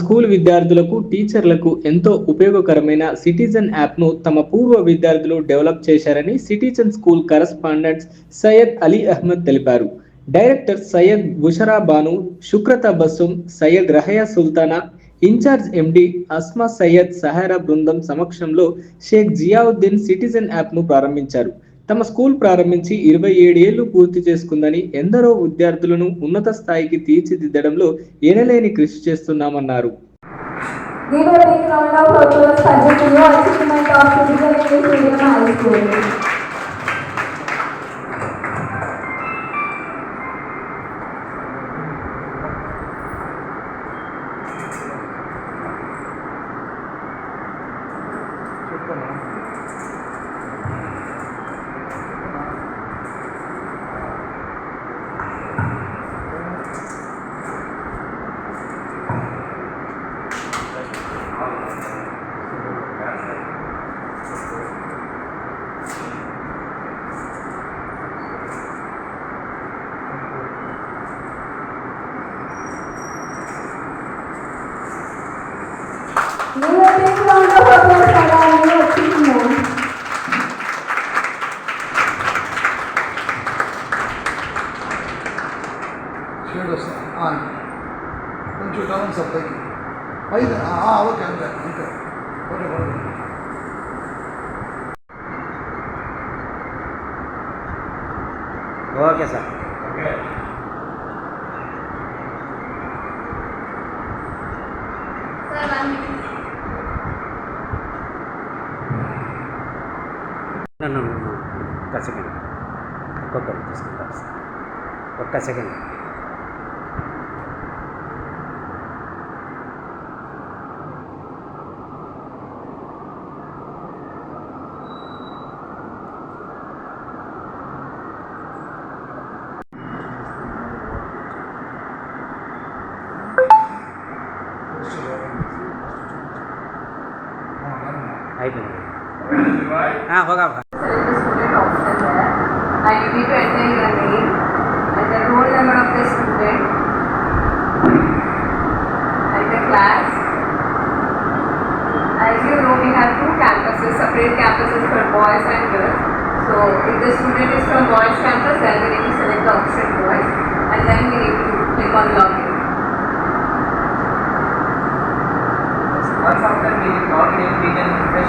School విద్యార్థులకు టీచర్లకు ఎంతో ఉపయోగకరమైన సిటిజన్ యాప్ను తమ పూర్వ విద్యార్థులు డెవలప్ చేశారని citizen school correspondent Syed Ali Ahmed తెలిపారు. Director Syed Bushra Banu Shukrata Bassum Syed Rahaya Sultana in charge MD Asma Syed Sahara బృందం సమక్షంలో షేక్ జియావుద్దీన్ సిటిజన్ యాప్ను ప్రారంభించారు. తమ స్కూల్ ప్రారంభించి ఇరవై ఏడేళ్ళు పూర్తి చేసుకుందని ఎందరో విద్యార్థులను ఉన్నత స్థాయికి తీర్చిదిద్దడంలో ఎనలేని కృషి చేస్తున్నామన్నారు. ఓకే సార్ నన్ను ఒక్క సెకండ్ ఒక్కొక్కరు తీసుకుంటారు సార్ ఒక్క సెకండ్ हाइट नहीं हाँ होगा I repeat at the again and the roll number of the student and the class. As you know, we have two campuses, separate campuses for boys and girls. So if the student is from boys campus, then we need to select the option boys and then we need to click on login. Once after we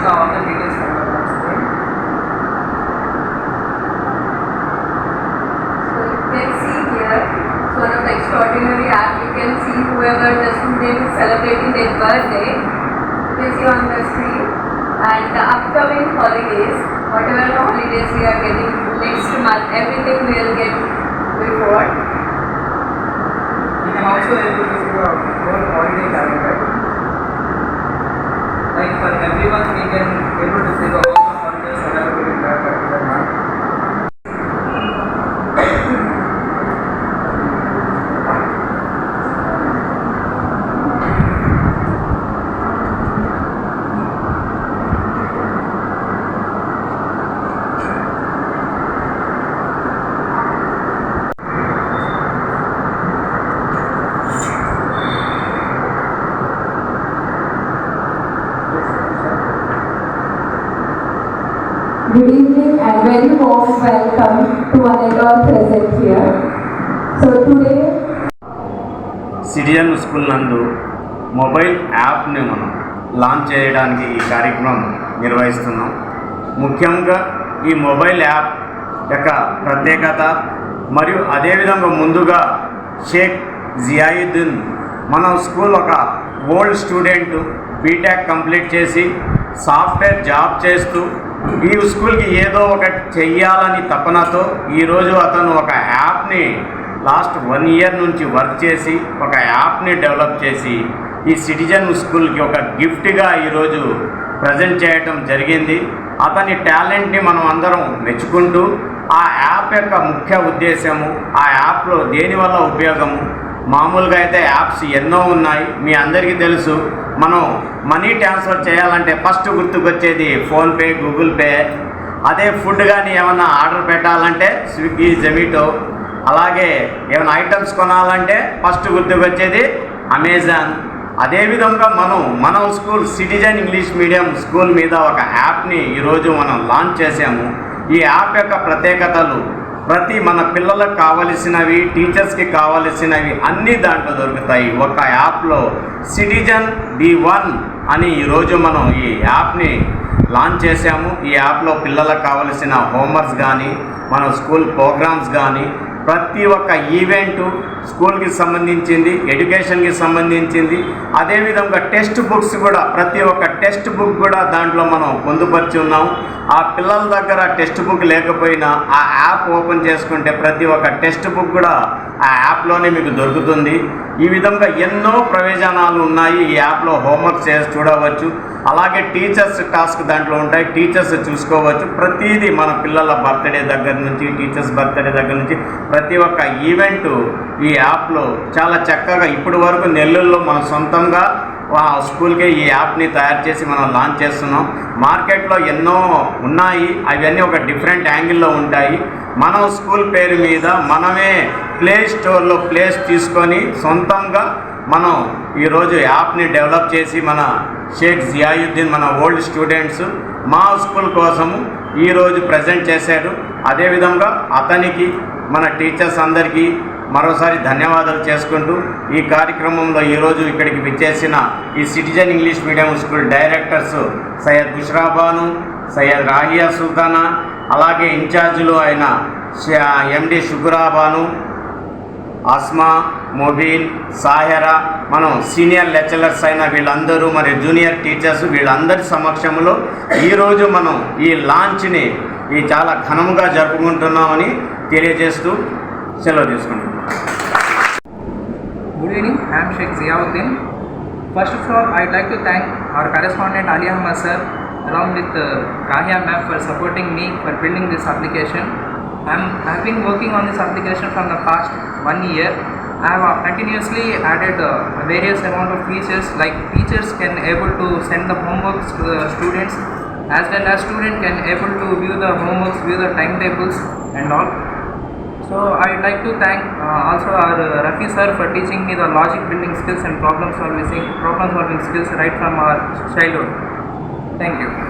the all the details from the student. So you can see here, it's one of the extraordinary app, you can see whoever the student is celebrating their birthday, you can see on the screen, and the upcoming holidays, whatever the holidays we are getting next month, everything we will get before. We can also able to see the whole holiday calendar. Like for everyone, we can able to see the oh, Good evening and very warm welcome to all present here. So today citizen school నందు mobile యాప్ని మనం launch చేయడానికి ఈ కార్యక్రమం నిర్వహిస్తున్నాం ముఖ్యంగా ఈ mobile app యొక్క ప్రత్యేకత మరియు అదేవిధంగా ముందుగా షేక్ జియాయుద్దీన్ మన స్కూల్ ఒక ఓల్డ్ స్టూడెంట్ బీటెక్ కంప్లీట్ చేసి సాఫ్ట్వేర్ జాబ్ చేస్తూ ఈ స్కూల్కి ఏదో ఒకటి చెయ్యాలని తపనతో ఈరోజు అతను ఒక యాప్ని లాస్ట్ వన్ ఇయర్ నుంచి వర్క్ చేసి ఒక యాప్ని డెవలప్ చేసి ఈ సిటిజన్ స్కూల్కి ఒక గిఫ్ట్గా ఈరోజు ప్రజెంట్ చేయటం జరిగింది. అతని టాలెంట్ని మనం అందరం మెచ్చుకుంటూ ఆ యాప్ యొక్క ముఖ్య ఉద్దేశము ఆ యాప్లో దేనివల్ల ఉపయోగము మామూలుగా అయితే యాప్స్ ఎన్నో ఉన్నాయి. మీ అందరికీ తెలుసు. మనం మనీ ట్రాన్స్ఫర్ చేయాలంటే ఫస్ట్ గుర్తుకొచ్చేది ఫోన్పే గూగుల్ పే. అదే ఫుడ్ కానీ ఏమన్నా ఆర్డర్ పెట్టాలంటే స్విగ్గీ జొమాటో. అలాగే ఏమైనా ఐటమ్స్ కొనాలంటే ఫస్ట్ గుర్తుకొచ్చేది అమెజాన్. అదేవిధంగా మనం మన school citizen English medium school మీద ఒక యాప్ని ఈరోజు మనం లాంచ్ చేసాము ఈ యాప్ యొక్క ప్రత్యేకతలు ప్రతి మన పిల్లలకు కావలసినవి టీచర్స్కి కావలసినవి అన్నీ దాంట్లో దొరుకుతాయి. ఒక యాప్లో సిటిజన్ బి వన్ అని ఈరోజు మనం ఈ యాప్ని లాంచ్ చేశాము. ఈ యాప్లో పిల్లలకు కావలసిన హోంవర్క్స్ కానీ మన స్కూల్ ప్రోగ్రామ్స్ కానీ ప్రతి ఒక్క ఈవెంటు స్కూల్కి సంబంధించింది ఎడ్యుకేషన్కి సంబంధించింది. అదేవిధంగా టెక్స్ట్ బుక్స్ కూడా ప్రతి ఒక్క టెక్స్ట్ బుక్ కూడా దాంట్లో మనం పొందుపరిచి ఉన్నాం. ఆ పిల్లల దగ్గర టెక్స్ట్ బుక్ లేకపోయినా ఆ యాప్ ఓపెన్ చేసుకుంటే ప్రతి ఒక్క టెక్స్ట్ బుక్ కూడా ఆ యాప్లోనే మీకు దొరుకుతుంది. ఈ విధంగా ఎన్నో ప్రయోజనాలు ఉన్నాయి. ఈ యాప్లో హోంవర్క్ చేసి చూడవచ్చు. అలాగే టీచర్స్ టాస్క్ దాంట్లో ఉంటాయి. టీచర్స్ చూసుకోవచ్చు. ప్రతిదీ మన పిల్లల బర్త్డే దగ్గర నుంచి టీచర్స్ బర్త్డే దగ్గర నుంచి ప్రతి ఒక్క ఈవెంట్ ఈ యాప్లో చాలా చక్కగా ఇప్పటి వరకు నెల్లూరులో మన సొంతంగా ఆ స్కూల్కి ఈ యాప్ని తయారు చేసి మనం లాంచ్ చేస్తున్నాం. మార్కెట్లో ఎన్నో ఉన్నాయి. అవన్నీ ఒక డిఫరెంట్ యాంగిల్లో ఉంటాయి. మనం స్కూల్ పేరు మీద మనమే ప్లే స్టోర్లో ప్లేస్ తీసుకొని సొంతంగా మనం ఈరోజు యాప్ని డెవలప్ చేసి మన షేక్ జియాయుద్దీన్ మన ఓల్డ్ స్టూడెంట్స్ మా స్కూల్ కోసము ఈరోజు ప్రజెంట్ చేశాడు అదేవిధంగా అతనికి మన టీచర్స్ అందరికీ మరోసారి ధన్యవాదాలు చేసుకుంటూ ఈ కార్యక్రమంలో ఈరోజు ఇక్కడికి విచ్చేసిన ఈ citizen English medium school directors Syed Bushra Banu Syed Rahiya Sultana అలాగే ఇన్ఛార్జీలు అయిన ఎండి షుగురాబాను అస్మా మొబీన్ సాహెరా మనం సీనియర్ లెక్చరర్స్ అయిన వీళ్ళందరూ మరి జూనియర్ టీచర్స్ వీళ్ళందరి సమక్షంలో ఈరోజు మనం ఈ లాంచ్ని ఈ చాలా ఘనంగా జరుపుకుంటున్నామని తెలియజేస్తూ సెలవు తీసుకుంటున్నాం. Good evening I'm Sheikh Ziauddin first of all I'd like to thank our correspondent Ali Ahmed sir along with Kahiya ma'am for supporting me for building this application I'm, I've been working on this application from the past one year. I have uh, continuously added uh, various amount of features like teachers can able to send the homeworks to the students as well as student can able to view the homeworks, view the timetables and all. So I'd like to thank uh, also our uh, Rafi sir for teaching me the logic building skills and problem solving problem solving skills right from our childhood. Thank you.